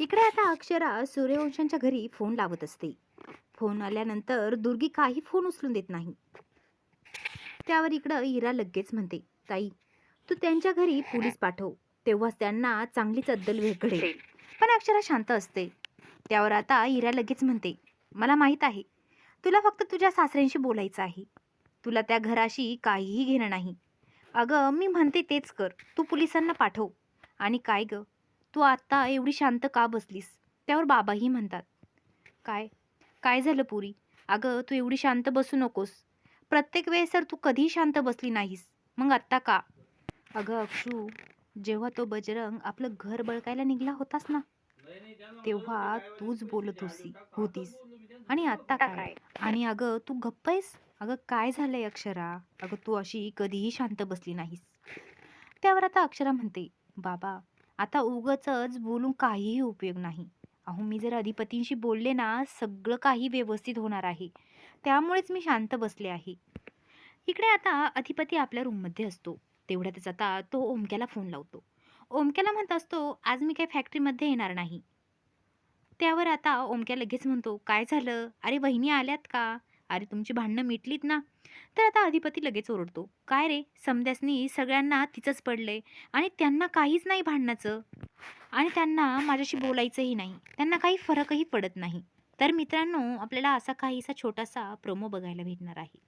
इकडे आता अक्षरा सूर्यवंशांच्या घरी फोन लावत असते. फोन आल्यानंतर दुर्गी काही फोन उचलून देत नाही. त्यावर इकडं इरा लगेच म्हणते ताई तू त्यांच्या घरी पोलीस पाठव. तेव्हाच त्यांना चांगलीच अद्दल घडेल पण अक्षरा शांत असते. त्यावर आता इरा लगेच म्हणते मला माहीत आहे. तुला फक्त तुझ्या सासऱ्यांशी बोलायचं आहे. तुला त्या घराशी काहीही घेणं नाही. अगं मी म्हणते तेच कर. तू पोलिसांना पाठव. आणि काय गं? तू आत्ता एवढी शांत का बसलीस? त्यावर बाबाही म्हणतात. काय? काय झालं पुरी? अगं तू एवढी शांत बसू नकोस. प्रत्येक वेळेस तर तू कधीही शांत बसली नाहीस. मग आत्ता का? अगं अक्षू जेव्हा तो बजरंग आपलं घर बळकायला निघला होतास ना तेव्हा तूच बोलत होती होतीस. आणि आत्ता काय? आणि अगं तू गप्प आहेस? अगं काय झालंय अक्षरा? अगं तू अशी कधीही शांत बसली नाहीस. त्यावर आता अक्षरा म्हणते बाबा आता उगच बोलून काहीही उपयोग नाही. अहो मी जर अधिपतींशी बोलले ना सगळं काही व्यवस्थित होणार आहे. त्यामुळेच मी शांत बसले आहे. इकडे आता अधिपती आपल्या रूममध्ये असतो. तेवढ्यातच आता तो ओमक्याला फोन लावतो. ओमक्याला म्हणत असतो आज मी काही फॅक्टरीमध्ये येणार नाही. त्यावर आता ओमक्या लगेच म्हणतो काय झालं? अरे वहिनी आल्यात का? अरे तुमची भांडणं मिटलीत ना? तर आता अधिपती लगेच ओरडतो. काय रे? समद्यासनी सगळ्यांना तिचंच पडलंय आणि त्यांना काहीच नाही भांडणाचं. आणि त्यांना माझ्याशी बोलायचंही नाही. त्यांना काही फरकही पडत नाही. तर मित्रांनो आपल्याला असा काहीसा छोटासा प्रोमो बघायला भेटणार आहे.